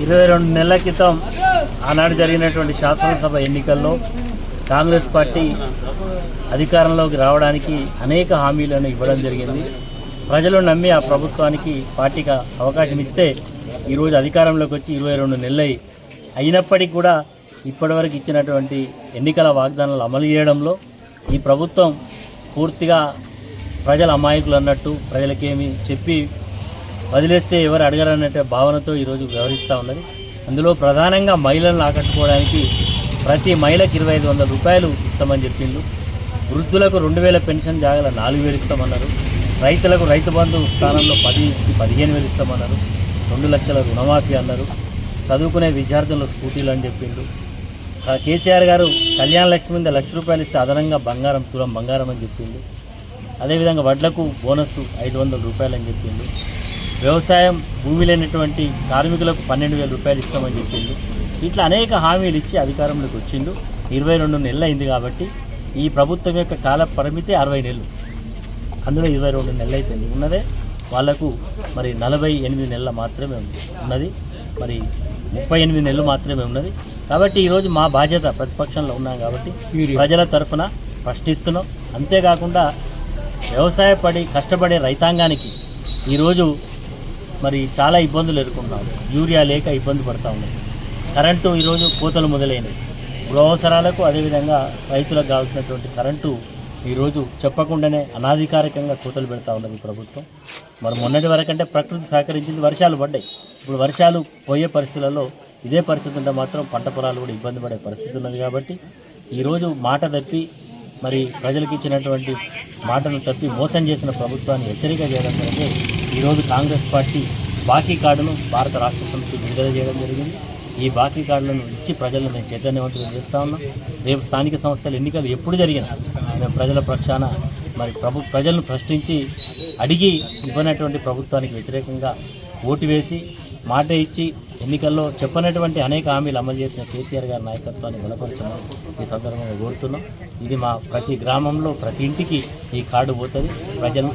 ఇరవై రెండు నెలల క్రితం ఆనాడు జరిగినటువంటి శాసనసభ ఎన్నికల్లో కాంగ్రెస్ పార్టీ అధికారంలోకి రావడానికి అనేక హామీలను ఇవ్వడం జరిగింది. ప్రజలు నమ్మి ఆ ప్రభుత్వానికి పార్టీకి అవకాశం ఇస్తే ఈరోజు అధికారంలోకి వచ్చి ఇరవై రెండు నెలలై అయినప్పటికీ కూడా ఇప్పటివరకు ఇచ్చినటువంటి ఎన్నికల వాగ్దానాలు అమలు చేయడంలో ఈ ప్రభుత్వం పూర్తిగా ప్రజల అమాయకులు అన్నట్టు ప్రజలకేమి చెప్పి వదిలేస్తే ఎవరు అడగరన్నట్టే భావనతో ఈరోజు వ్యవహరిస్తూ ఉన్నది. అందులో ప్రధానంగా మహిళలను ఆకట్టుకోవడానికి ప్రతి మహిళకి ఇరవై ఐదు వందల రూపాయలు ఇస్తామని చెప్పిండు వృద్ధులకు రెండు వేల పెన్షన్ జాగల నాలుగు వేలు ఇస్తామన్నారు. రైతులకు రైతు బంధు స్థానంలో పది పదిహేను వేలు ఇస్తామన్నారు. రెండు లక్షల రుణమాఫీ అన్నారు. చదువుకునే విద్యార్థులు స్కూటీలు అని చెప్పిండు కేసీఆర్ గారు కళ్యాణ లక్ష్మి మీద లక్ష రూపాయలు ఇస్తే అదనంగా బంగారం తులం బంగారం అని చెప్పిండు అదేవిధంగా వడ్లకు బోనస్ ఐదు వందల రూపాయలు అని చెప్పిండు వ్యవసాయం భూమి లేనటువంటి కార్మికులకు పన్నెండు వేల రూపాయలు ఇస్తామని చెప్పిండు. ఇట్లా అనేక హామీలు ఇచ్చి అధికారంలోకి వచ్చిండు. ఇరవై రెండు నెలలు అయింది కాబట్టి ఈ ప్రభుత్వం యొక్క కాల పరిమితి అరవై నెలలు. అందులో ఇరవై రెండు నెలలు అయిపోయింది. ఉన్నదే వాళ్ళకు మరి నలభై ఎనిమిది నెలల మాత్రమే ఉంది. ఉన్నది. మరి ముప్పై ఎనిమిది నెలలు మాత్రమే ఉన్నది. కాబట్టి ఈరోజు మా బాధ్యత ప్రతిపక్షంలో ఉన్నాం కాబట్టి ప్రజల తరఫున ప్రశ్నిస్తున్నాం. అంతేకాకుండా వ్యవసాయ పడి కష్టపడే రైతాంగానికి ఈరోజు మరి చాలా ఇబ్బందులు ఎదుర్కొంటున్నాం యూరియా లేక ఇబ్బంది పడతా ఉన్నాయి కరెంటు ఈరోజు కోతలు మొదలైనవి. గృహ అవసరాలకు అదేవిధంగా రైతులకు కావాల్సినటువంటి కరెంటు ఈరోజు చెప్పకుండానే అనాధికారికంగా కోతలు పెడతా ఉన్నది ప్రభుత్వం. మరి మొన్నటి వరకంటే ప్రకృతి సహకరించింది వర్షాలు పడ్డాయి. ఇప్పుడు వర్షాలు పోయే పరిస్థితులలో ఇదే పరిస్థితి ఉంటే మాత్రం పంట పొలాలు కూడా ఇబ్బంది పడే పరిస్థితి ఉన్నది కాబట్టి ఈరోజు మాట తప్పి మరి ప్రజలకు ఇచ్చినటువంటి మాటను తప్పి మోసం చేసిన ప్రభుత్వాన్ని హెచ్చరిక చేయడం కంటే ఈరోజు కాంగ్రెస్ పార్టీ బాకీ కార్డును భారత రాష్ట్ర సమితి విడుదల చేయడం జరిగింది. ఈ బాకీ కార్డులను ఇచ్చి ప్రజలను మేము చైతన్యవంతులు చేస్తూ ఉన్నాం. రేపు స్థానిక సంస్థల ఎన్నికలు ఎప్పుడు జరిగినా మేము ప్రజల పక్షాన మరి ప్రభు ప్రజలను ప్రశ్నించి అడిగి ఇవ్వనటువంటి ప్రభుత్వానికి వ్యతిరేకంగా ఓటు వేసి మాట ఇచ్చి ఎన్నికల్లో చెప్పనటువంటి అనేక హామీలు అమలు చేసిన కేసీఆర్ గారి నాయకత్వాన్ని బలపరచమని ఈ సందర్భంగా కోరుతున్నాం. ఇది మా ప్రతి గ్రామంలో ప్రతి ఇంటికి ఈ కార్డు పోతుంది. ప్రజలు